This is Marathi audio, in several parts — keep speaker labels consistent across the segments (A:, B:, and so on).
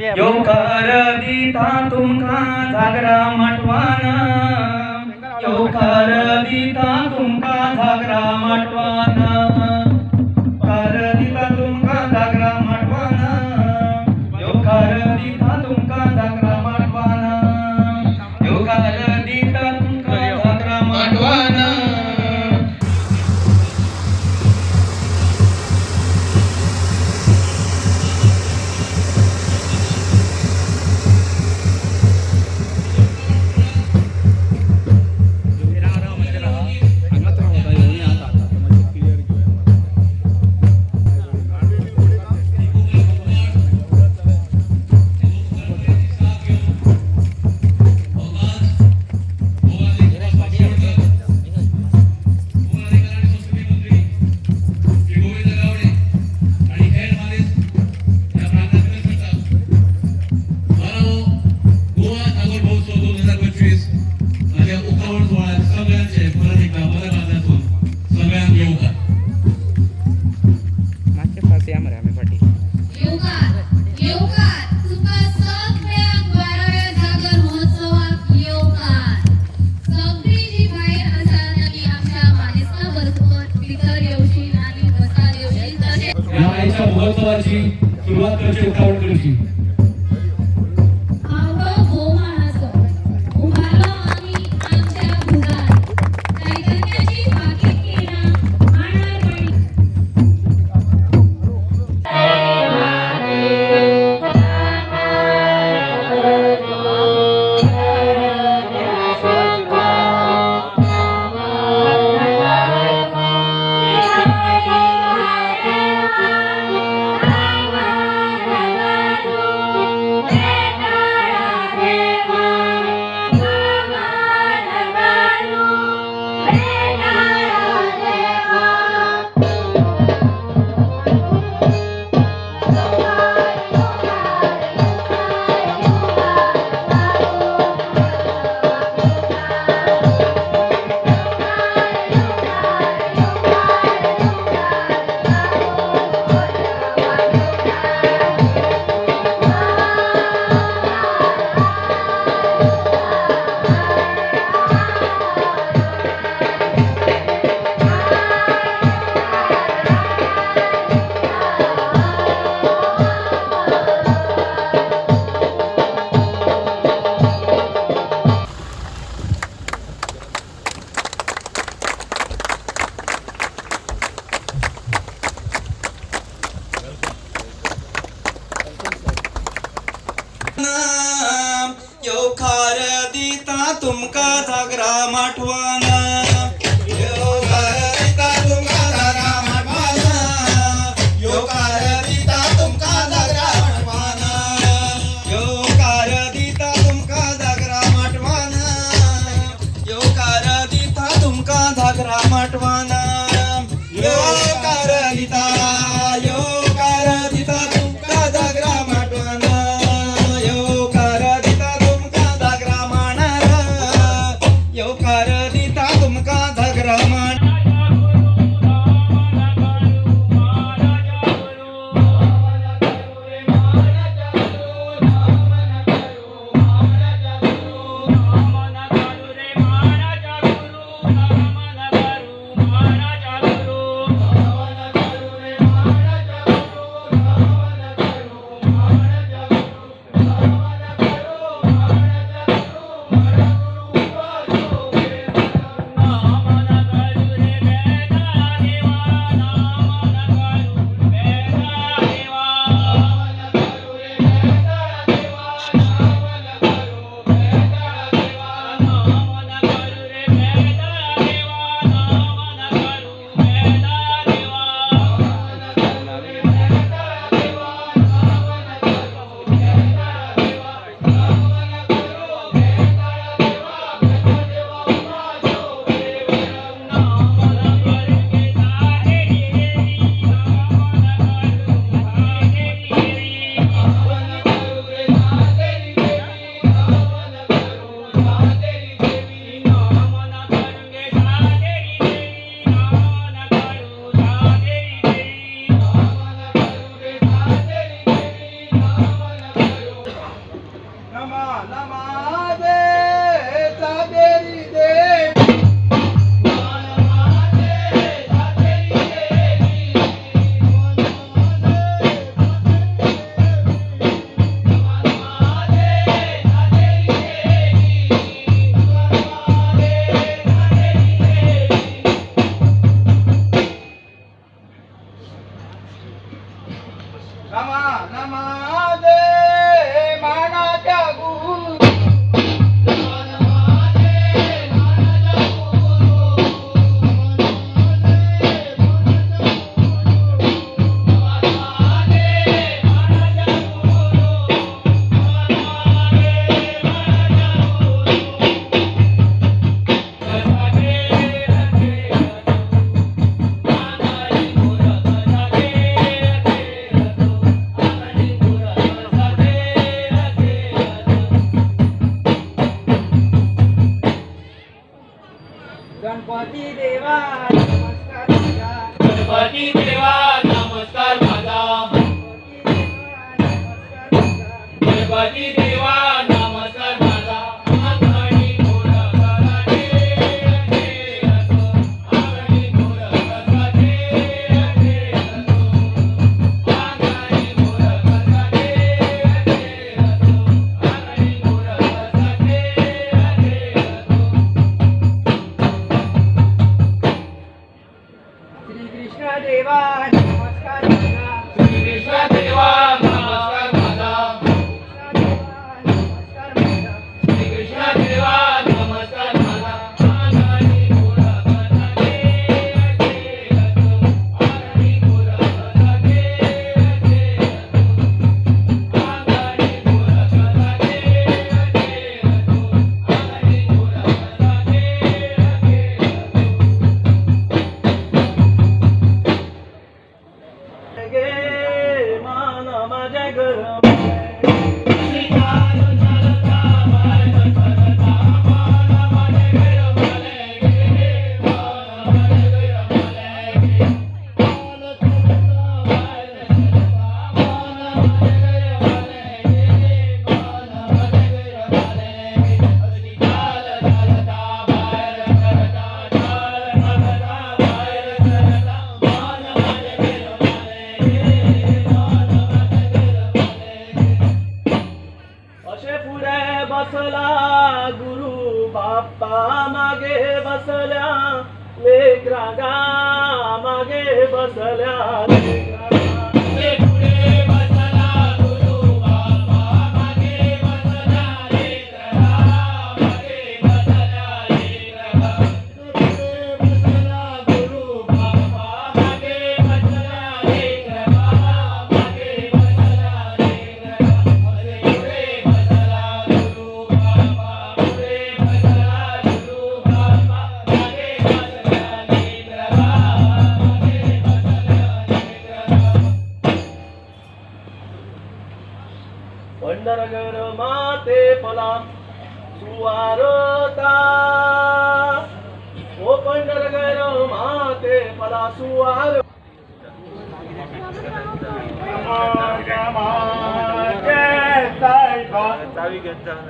A: योकार दिता तुमका घागरा मटवाना. योकार दिता तुमका घागरा मटवाना. तुमका जागरा माठवाना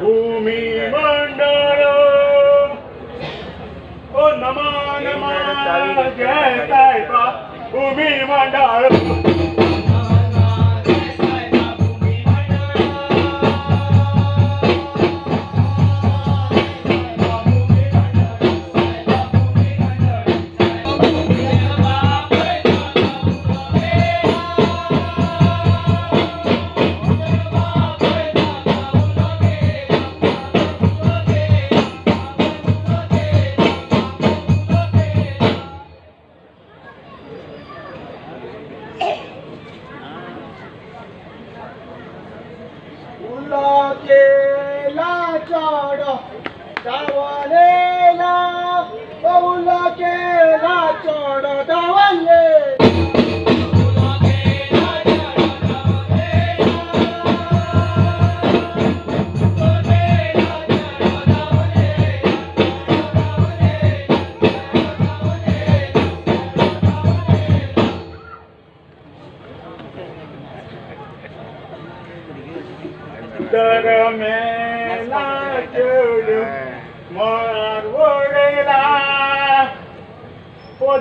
B: भूमि मंडलो ओ नमा नमा जय ताई भूमि मंडल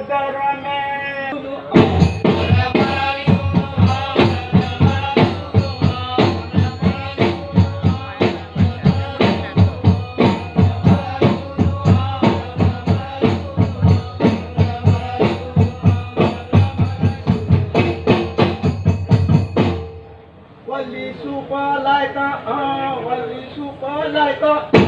B: Wali supa laita, ah,
C: wali
D: supa.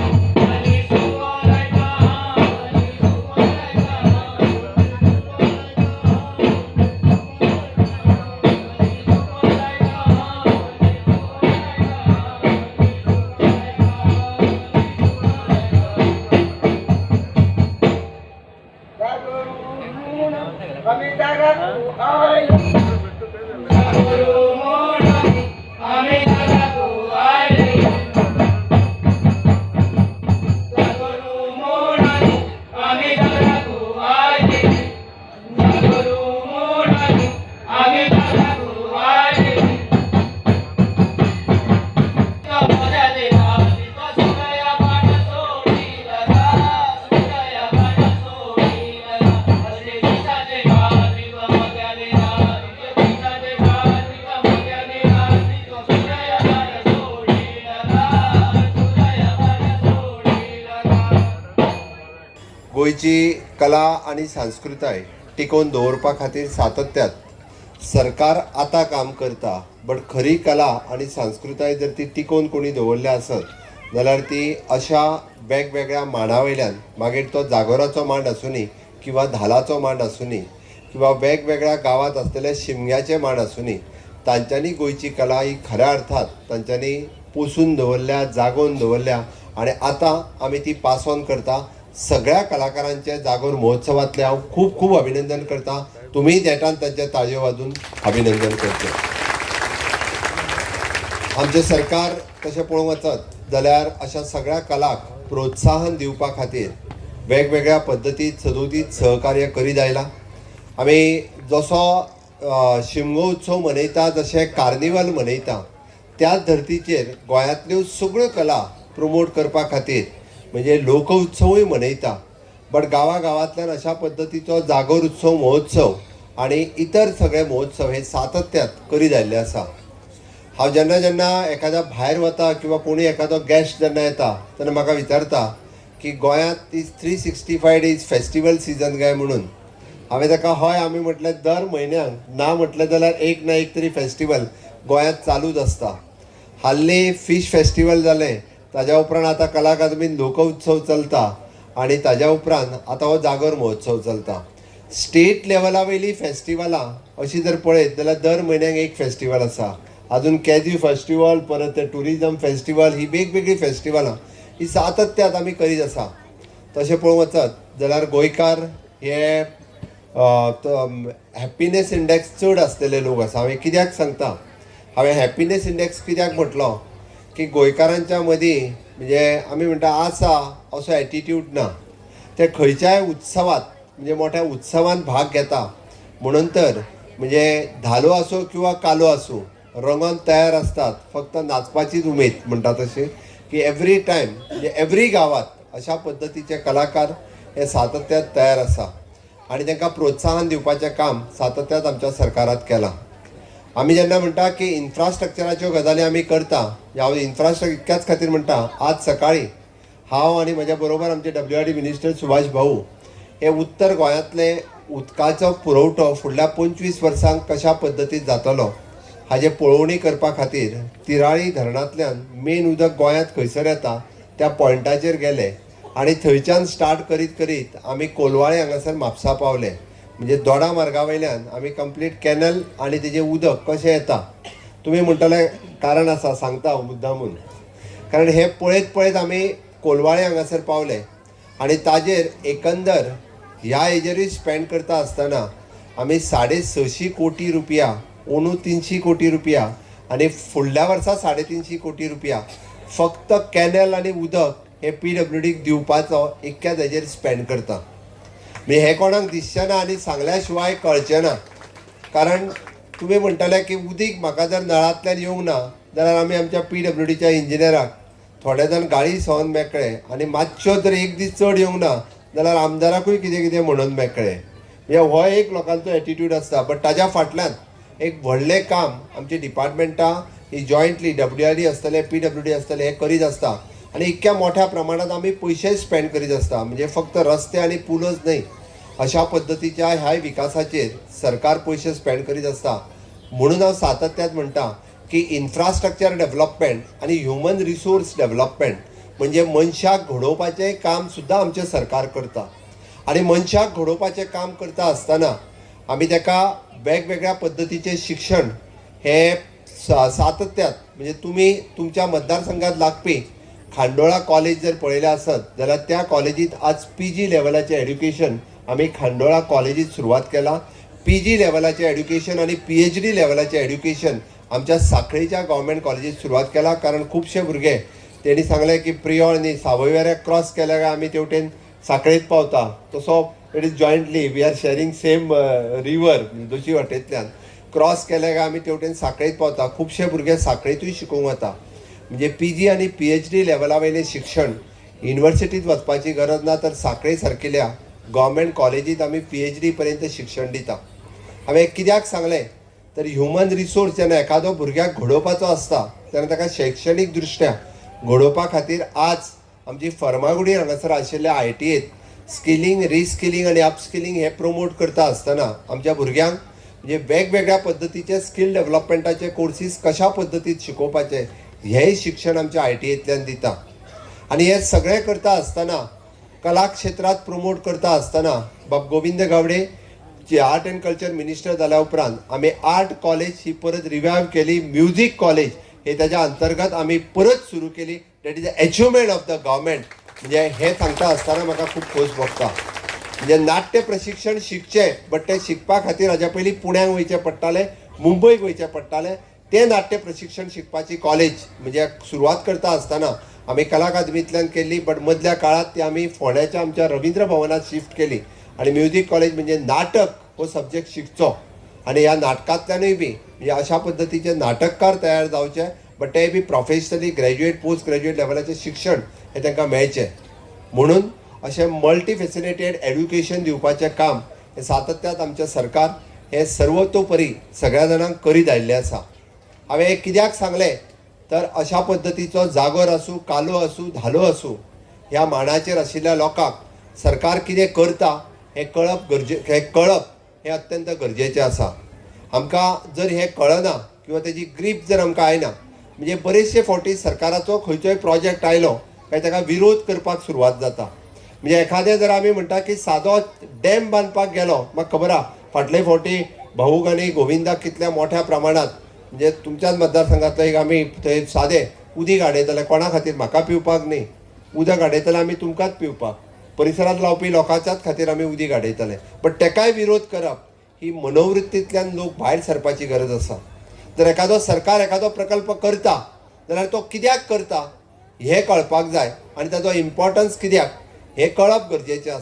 D: कला आनी सांस्कृताय टिकोवन दवरपा खातीर सातत्यात सरकार आतां काम करता बट खरी कला आनी सांस्कृताय जर ती टिकोवन कोणी दवरल्या आसत जाल्यार ती अशा वेगवेगळ्या मांडा वयल्यान मागीर तो जागोराचो मांड आसुनी किंवा धालाचो मांड आसुनी किंवा वेगवेगळ्या गांवांत आसलेले शिमग्याचे मांड आसुनी तांच्यांनी गोंयची कला ही खऱ्या अर्थात तांच्यांनी पोसून दवरल्या जागोवन दवरल्या आनी आतां आमी ती पास ऑन करता सगळ्या कलाकारांचे जागोर महोत्सवातले हांव खूब खूब अभिनंदन करता. तुमीय नेटान तांचे ताळयो वाजून अभिनंदन करचे आमचें सरकार तशें पळोवंक वचत जाल्यार अशा सगळ्या कलाक प्रोत्साहन दिवपा खातीर वेगवेगळ्या पद्दतीत सदोदीत सहकार्य करीत आयला. आमी जसो शिमगो उत्सव मनयता जशें कार्निवल मनयता त्याच धर्तीचेर गोंयांतल्यो सगळ्यो कला प्रमोट करपा खातीर म्हणजे लोक उत्सवूय मनयता. बट गांवागांवांतल्यान अशा पद्दतीचो जागोर उत्सव महोत्सव आनी इतर सगळे महोत्सव हे सातत्यात करीत आयिल्ले आसा हांव जेन्ना जेन्ना एखाद्या भायर वता किंवा कोणी एखादो गेस्ट जेन्ना येता तेन्ना म्हाका विचारता की गोंयांत is three sixty five days festival season काय म्हणून? हांवें ताका हय आमी म्हटलें दर म्हयन्याक ना म्हटलें जाल्यार एक ना एक तरी फेस्टिवल गोंयांत चालूच आसता हाल्ली फीश फेस्टिवल जालें ताज्या उपरांत आतां कला अकादमीन लोकउत्सव चलता आनी ताज्या उपरांत आतां हो जागर महोत्सव चलता. स्टेट लेवला वयली फेस्टिवलां अशी जर पळयत जाल्यार दर म्हयन्याक एक फेस्टिवल आसा. अजून कॅज्यू फेस्टिवल परत ते टुरिजम फेस्टिवल ही वेगवेगळी फेस्टिवलां ही सातत्यात आमी करीत आसा. तशें पळोवंक वचत जाल्यार गोंयकार हे हॅपिनेस इंडेक्स चड आसलेले लोक आसा. हांवें कित्याक सांगता? हांवें हॅपिनेस इंडेक्स कित्याक म्हटलो? की गोंयकारांच्या मदीं म्हणजे आमी म्हणटा आसा असो एटिट्यूड ना. ते खंयच्याय उत्सवात म्हणजे मोठ्या उत्सवांत भाग घेता. म्हणून तर म्हणजे धालो आसूं किंवा कालो आसूं रंगोन तयार असतात. फक्त नाचपाचीच उमेद म्हणटा तशी की एवरी टायम म्हणजे एवरी गांवांत अशा पद्दतीचे कलाकार हे सातत्यात तयार आसा आनी त्यांना प्रोत्साहन दिवपाचें काम सातत्यात आमच्या सरकारात केलां. आमी जेन्ना म्हणटा की इन्फ्रास्ट्रक्चराच्यो गजाली आमी करता हांव इन्फ्रास्ट्रक्चर इतक्याच खातीर म्हणटा आज सकाळी हांव आनी म्हज्या बरोबर आमचे W R D minister Subhash भाऊ हे उत्तर गोंयांतले उदकाचो पुरवठो फुडल्या पंचवीस वर्सांक कशा पद्दतीन जातलो हाजे पळोवणी करपा खातीर तिराळी धरणांतल्यान मेन उदक गोंयांत खंयसर येता त्या पॉयंटाचेर गेले. आनी थंयच्यान स्टार्ट करीत करीत आमी कोलवाळे हांगासर म्हापसा पावले. म्हणजे दोडा मार्गा वयल्यान आमी कंप्लीट कॅनल आनी तेजें उदक कशें येता तुमी म्हणटले कारण आसा सांगता हांव मुद्दामून कारण हे पळयत पळयत आमी कोलवाळे हांगासर पावले आनी ताजेर एकंदर ह्या हेजेरूय स्पेंड करता आसतना आमी साडे सशी कोटी रुपया अंदू तिनशी कोटी रुपया आनी फुडल्या वर्सा साडे तिनशी कोटी रुपया फक्त कॅनल आनी उदक हे पी डब्ल्यू डीक दिवपाचो इतक्याच हेजेर स्पेंड करता. म्हणजे हे कोणाक दिसचें ना आनी सांगल्या शिवाय कळचें ना. कारण तुमी म्हणटाले की उदीक म्हाका जर नळांतल्यान येवंक ना जाल्यार आमी आमच्या पी डब्ल्यू डीच्या इंजिनियराक थोडे जाण गाळी सवन मेकळे आनी मातश्यो जर एक दीस चड येवंक ना जाल्यार आमदाराकूय कितें कितें म्हणून मेकळे. म्हणजे हो एक लोकांचो एटिट्यूड आसता बट ताज्या फाटल्यान एक व्हडलें काम आमची डिपार्टमेंटां ही जॉयंटली डब्ल्यू आर डी आसतले पी डब्ल्यू डी आसतले हे करीत आसता. आनी इतक्या मोठ्या प्रमाणात आमी पयशे स्पेंड करीत आसता म्हणजे फक्त रस्ते आनी पुलच न्हय अशा पद्दतीच्या ह्या विकासाचेर सरकार पयशे स्पेंड करीत आसता म्हणून हांव सातत्यात म्हणटा की इन्फ्रास्ट्रक्चर डेव्हलपमेंट आनी ह्युमन रिसोर्स डेव्हलपमेंट म्हणजे मनशाक घडोवपाचें काम सुद्दां आमचें सरकार करता. आनी मनशाक घडोवपाचें काम करता आसतना आमी ताका वेगवेगळ्या पद्दतीचें शिक्षण हे सातत्यात म्हणजे तुमी तुमच्या मतदारसंघात लागपी खांडोळा कॉलेज जर पळयलें आसत जाल्यार त्या कॉलेजीत आज पी जी लेवलाचें एड्युकेशन आमी खांडोळा कॉलेजीत सुरवात केला. पी जी लेवलाचें एड्युकेशन आनी पी एच डी लेवलाचें एड्युकेशन आमच्या सांखळेच्या गव्हर्मेंट कॉलेजीत सुरवात केला कारण खुबशे भुरगे तेणी सांगलें की प्रियोळ न्ही सावयवेऱ्याक क्रॉस केल्या काय आमी तेवटेन सांखळेत पावता. तसो it is uh, jointly we are sharing same river Doshi वाटेंतल्यान. क्रॉस केल्या काय आमी तेवटेन सांखळेत पावता. खुबशे भुरगे सांखळेतूय शिकूंक वता. म्हणजे पी जी आनी पी एच डी लेवला वयलें शिक्षण युनिवर्सिटीत वचपाची गरज ना तर साखळे सारकिल्या गव्हर्मेंट कॉलेजीत आमी पी एच डी पर्यंत शिक्षण दिता. हांवें कित्याक सांगलें? तर ह्युमन रिसोर्स जेन्ना एखादो भुरग्याक घडोवपाचो आसता तेन्ना ताका शैक्षणीक दृश्ट्या घडोवपा खातीर आज आमची फर्मागुडी हांगासर आशिल्ल्या आय टी एत स्किलिंग रिस्किलिंग आनी अपस्किलिंग हे प्रमोट करता आसतना आमच्या भुरग्यांक म्हणजे वेगवेगळ्या पद्दतीचे स्किल डेव्हलपमेंटाचे कोर्सीस कशा पद्दतीत शिकोवपाचे हेंय शिक्षण आमच्या आय टी एतल्यान दिता. आनी हे सगळें करता आसतना कला क्षेत्रात प्रमोट करता आसतना बाब गोविंद गावडे जे आर्ट अँड कल्चर मिनिस्टर जाल्या उपरांत आमी आर्ट कॉलेज ही परत रिवायव केली म्युझिक कॉलेज हे त्याच्या अंतर्गत आमी परत सुरू केली. That is the achievement of the government म्हणजे हे सांगता आसतना म्हाका खूब खोस भोगता म्हणजे नाट्य प्रशिक्षण शिकचें बट तें शिकपा खातीर हाज्या पयलीं पुण्याक वयचें पडटालें मुंबयक वयचें पडटालें तें नाट्य प्रशिक्षण शिकपाची कॉलेज म्हणजे सुरवात करता आसतना आमी कला अकादमींतल्यान केल्ली बट मदल्या काळात ती आमी फोंड्याच्या आमच्या रविंद्र भवनात शिफ्ट केली. आणि म्युझिक कॉलेज म्हणजे नाटक हो सब्जेक्ट शिकचो. आणि ह्या नाटकांतल्यानूय बी म्हणजे अशा पद्दतीचे नाटककार तयार जावचे बट ते be professionally graduate post graduate लेवलाचें शिक्षण हे तांकां मेळचें म्हणून अशें मल्टी फेसिलिटेड एड्युकेशन दिवपाचें काम हे सातत्यात आमचें सरकार हे सर्वतोपरी सगळ्या जाणांक करीत आयिल्लें आसा. हांवें हे कित्याक सांगलें? तर अशा पद्दतीचो जागोर आसूं कालो आसूं धालो आसूं ह्या मांडाचेर आशिल्ल्या लोकांक सरकार कितें करता हें कळप गरजे हें कळप हें अत्यंत गरजेचें आसा. आमकां जर हें कळना किंवां तेजी ग्रीप जर आमकां आयना म्हणजे बरेचशे फावटी सरकाराचो खंयचोय प्रोजेक्ट आयलो काय ताका विरोध करपाक सुरवात जाता. म्हणजे एखादें जर आमी म्हणटा की सादो डॅम बांदपाक गेलो म्हाका खबर आहा फाटले फावटी भाऊक आनी गोविंदाक कितल्या मोठ्या प्रमाणात म्हणजे तुमच्याच मतदारसंघातलो एक आमी थंय सादें उदीक हाडयतले कोणा खातीर म्हाका पिवपाक न्ही. उदक हाडयतले आमी तुमकांच पिवपाक. परिसरांत लावपी लोकांच्याच खातीर आमी उदीक हाडयतले बट तेकाय विरोध करप ही मनोवृत्तींतल्यान लोक भायर सरपाची गरज आसा. जर एखादो सरकार एखादो प्रकल्प करता जाल्यार तो कित्याक करता हें कळपाक जाय. आनी ताचो इम्पॉर्टन्स कित्याक हें कळप गरजेचें आसा.